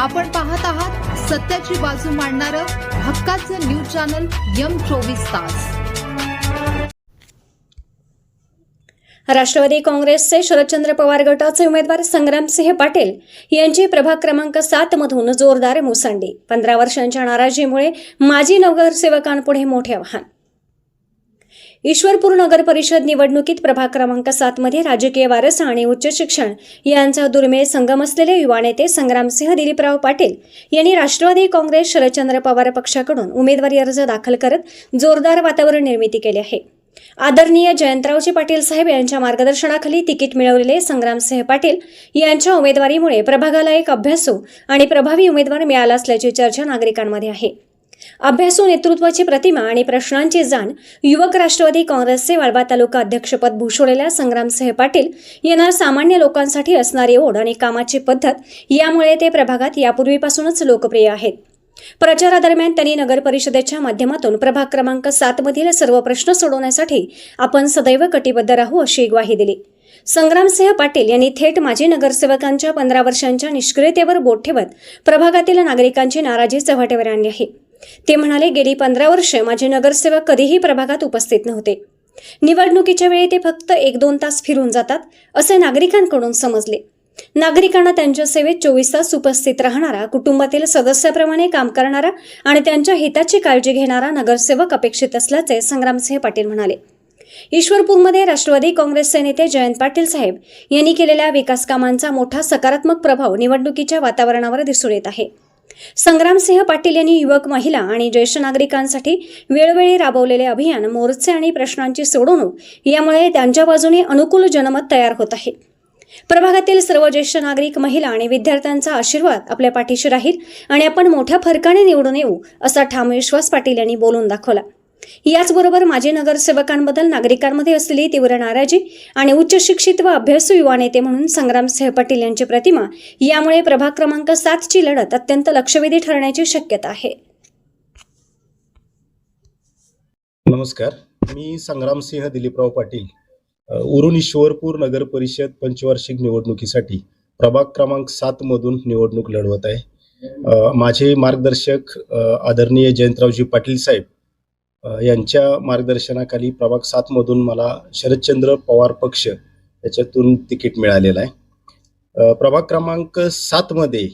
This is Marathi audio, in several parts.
आपण पाहत आहात सत्याची बाजू मांडणारं हक्काचं न्यूज चॅनल यम चोवीस तास. राष्ट्रवादी काँग्रेसचे शरदचंद्र पवार गटाचे उमेदवार संग्रामसिंह पाटील यांची प्रभाग क्रमांक सात मधून जोरदार मुसंडी. पंधरा वर्षांच्या नाराजीमुळे माजी नगरसेवकांपुढे मोठे आव्हान. ईश्वरपूर नगर परिषद निवडणुकीत प्रभाग क्रमांक सातमध्ये राजकीय वारसा आणि उच्च शिक्षण यांचा दुर्मिळ संगम असलेले युवा नेते संग्रामसिंह दिलीपराव पाटील यांनी राष्ट्रवादी काँग्रेस शरदचंद्र पवार पक्षाकडून उमेदवारी अर्ज दाखल करत जोरदार वातावरण निर्मिती केली आहे. आदरणीय जयंतरावजी पाटील साहेब यांच्या मार्गदर्शनाखाली तिकीट मिळवलेले संग्रामसिंह पाटील यांच्या उमेदवारीमुळे प्रभागाला एक अभ्यासू आणि प्रभावी उमेदवार मिळाला असल्याची चर्चा नागरिकांमध्ये आहे. अभ्यासू नेतृत्वाची प्रतिमा आणि प्रश्नांची जाण युवक राष्ट्रवादी काँग्रेसचे वाळवा तालुका अध्यक्षपद भूषवलेल्या संग्रामसिंह पाटील यांना सामान्य लोकांसाठी असणारी ओढ आणि कामाची पद्धत यामुळे ते प्रभागात यापूर्वीपासूनच लोकप्रिय आहेत. प्रचारादरम्यान त्यांनी नगर परिषदेच्या माध्यमातून प्रभाग क्रमांक सात मधील सर्व प्रश्न सोडवण्यासाठी आपण सदैव कटिबद्ध राहू अशी ग्वाही दिली. संग्रामसिंह पाटील यांनी थेट माजी नगरसेवकांच्या पंधरा वर्षांच्या निष्क्रियतेवर बोट ठेवत प्रभागातील नागरिकांची नाराजी चव्हाट्यावर आणली आहे. ते म्हणाले गेली पंधरा वर्षे माझे नगरसेवक कधीही प्रभागात उपस्थित नव्हते. निवडणुकीच्या वेळी ते फक्त एक दोन तास फिरून जातात असे नागरिकांकडून समजले. नागरिकांना त्यांच्या सेवेत चोवीस तास उपस्थित राहणारा कुटुंबातील सदस्याप्रमाणे काम करणारा आणि त्यांच्या हिताची काळजी घेणारा नगरसेवक अपेक्षित असल्याचे संग्रामसिंह पाटील म्हणाले. ईश्वरपूरमध्ये राष्ट्रवादी काँग्रेसचे नेते जयंत पाटील साहेब यांनी केलेल्या विकास कामांचा मोठा सकारात्मक प्रभाव निवडणुकीच्या वातावरणावर दिसून येत आहे. संग्रामसिंह पाटील यांनी युवक महिला आणि ज्येष्ठ नागरिकांसाठी वेळोवेळी राबवलेले अभियान मोर्चे आणि प्रश्नांची सोडवणूक यामुळे त्यांच्या बाजूने अनुकूल जनमत तयार होत आहे. प्रभागातील सर्व ज्येष्ठ नागरिक महिला आणि विद्यार्थ्यांचा आशीर्वाद आपल्या पाठीशी राहील आणि आपण मोठ्या फरकाने निवडून येऊ असा ठाम विश्वास पाटील यांनी बोलून दाखवला. याचबरोबर माजी नगरसेवकांबद्दल नागरिकांमध्ये असलेली तीव्र नाराजी आणि उच्च शिक्षित व अभ्यासू युवा नेते म्हणून संग्रामसिंह पाटील यांची प्रतिमा यामुळे प्रभाग क्रमांक सातची लढत अत्यंत लक्षवेधी ठरण्याची शक्यता आहे. नमस्कार. मी संग्रामसिंह दिलीपराव पाटील उरुण ईश्वरपूर नगर परिषद पंचवार्षिक निवडणुकीसाठी प्रभाग क्रमांक सात मधून निवडणूक लढवत आहे. माझे मार्गदर्शक आदरणीय जयंतरावजी पाटील साहेब यांच्या मार्गदर्शनाखाली प्रभाग सातमधून मला शरदचंद्र पवार पक्ष याच्यातून तिकीट मिळालेलं आहे. प्रभाग क्रमांक सातमध्ये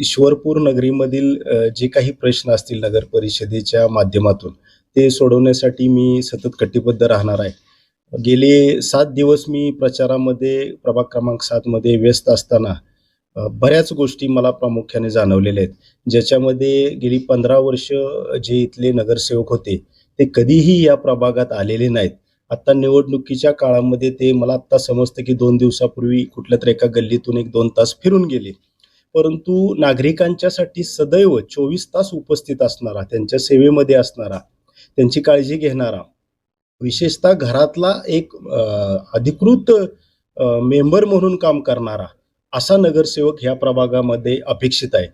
ईश्वरपूर नगरीमधील जे काही प्रश्न असतील नगर परिषदेच्या माध्यमातून ते सोडवण्यासाठी मी सतत कटिबद्ध राहणार आहे. गेले सात दिवस मी प्रचारामध्ये प्रभाग क्रमांक सातमध्ये व्यस्त असताना बऱ्याच गोष्टी मला प्रामुख्याने जाणवलेल्या आहेत. ज्याच्यामध्ये गेली पंधरा वर्ष जे इथले नगरसेवक होते ते कधीही या प्रभागात आलेले नाहीत. आत्ता निवडणुकीच्या काळामध्ये ते मला आत्ता समजतं की दोन दिवसापूर्वी कुठल्या तरी एका गल्लीतून एक दोन तास फिरून गेले. परंतु नागरिकांच्यासाठी सदैव चोवीस तास उपस्थित असणारा त्यांच्या सेवेमध्ये असणारा त्यांची काळजी घेणारा विशेषतः घरातला एक अधिकृत मेंबर म्हणून काम करणारा असा नगरसेवक ह्या प्रभागामध्ये अपेक्षित आहे.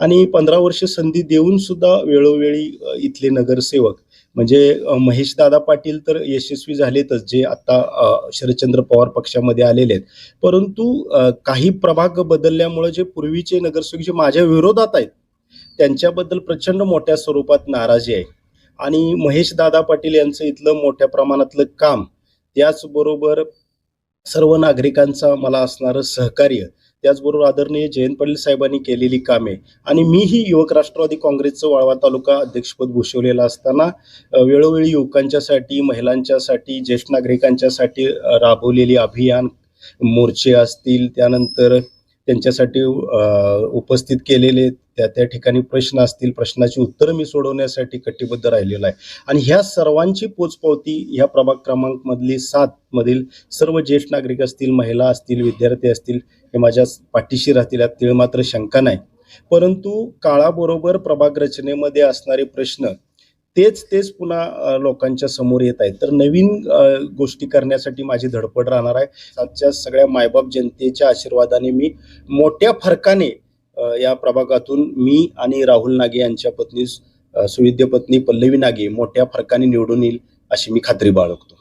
आणि पंधरा वर्ष संधी देऊन सुद्धा वेळोवेळी इथले नगरसेवक म्हणजे महेशदादा पाटील तर यशस्वी झालेतच जे आता शरदचंद्र पवार पक्षामध्ये आलेले आहेत. परंतु काही प्रभाग बदलल्यामुळे जे पूर्वीचे नगरसेवक जे माझ्या विरोधात आहेत त्यांच्याबद्दल प्रचंड मोठ्या स्वरूपात नाराजी आहे. आणि महेशदादा पाटील यांचं इथलं मोठ्या प्रमाणातलं काम त्याचबरोबर सर्व नागरिकांचा मला असणारं सहकार्य त्याचबरोबर आदरणीय जयंत पाटील साहेबांनी केलेली कामे. आणि मीही युवक राष्ट्रवादी काँग्रेसचं वाळवा तालुका अध्यक्षपद भूषवलेलं असताना वेळोवेळी युवकांच्यासाठी महिलांच्यासाठी ज्येष्ठ नागरिकांच्यासाठी राबवलेली अभियान मोर्चे असतील त्यानंतर त्यांच्यासाठी उपस्थित केलेले त्या त्या ठिकाणी प्रश्न असतील प्रश्नाची उत्तरं मी सोडवण्यासाठी कटिबद्ध राहिलेलो आहे. आणि ह्या सर्वांची पोचपावती ह्या प्रभाग क्रमांक मधली सात मधील सर्व ज्येष्ठ नागरिक असतील महिला असतील विद्यार्थी असतील हे माझ्या पाठीशी राहतील यात तीळ मात्र शंका नाही. परंतु काळाबरोबर प्रभाग रचनेमध्ये असणारे प्रश्न तेच तेच पुन्हा लोकांच्या समोर येत आहेत. तर नवीन गोष्टी करण्यासाठी माझी धडपड राहणार आहे. आजच्या सगळ्या मायबाप जनतेच्या आशीर्वादाने मी मोठ्या फरकाने या प्रभागातून मी आणि राहुल नागे यांच्या पत्नी सुविद्य पत्नी पल्लवी नागे मोठ्या फरकाने निवडून येईल अशी मी खात्री बाळगतो.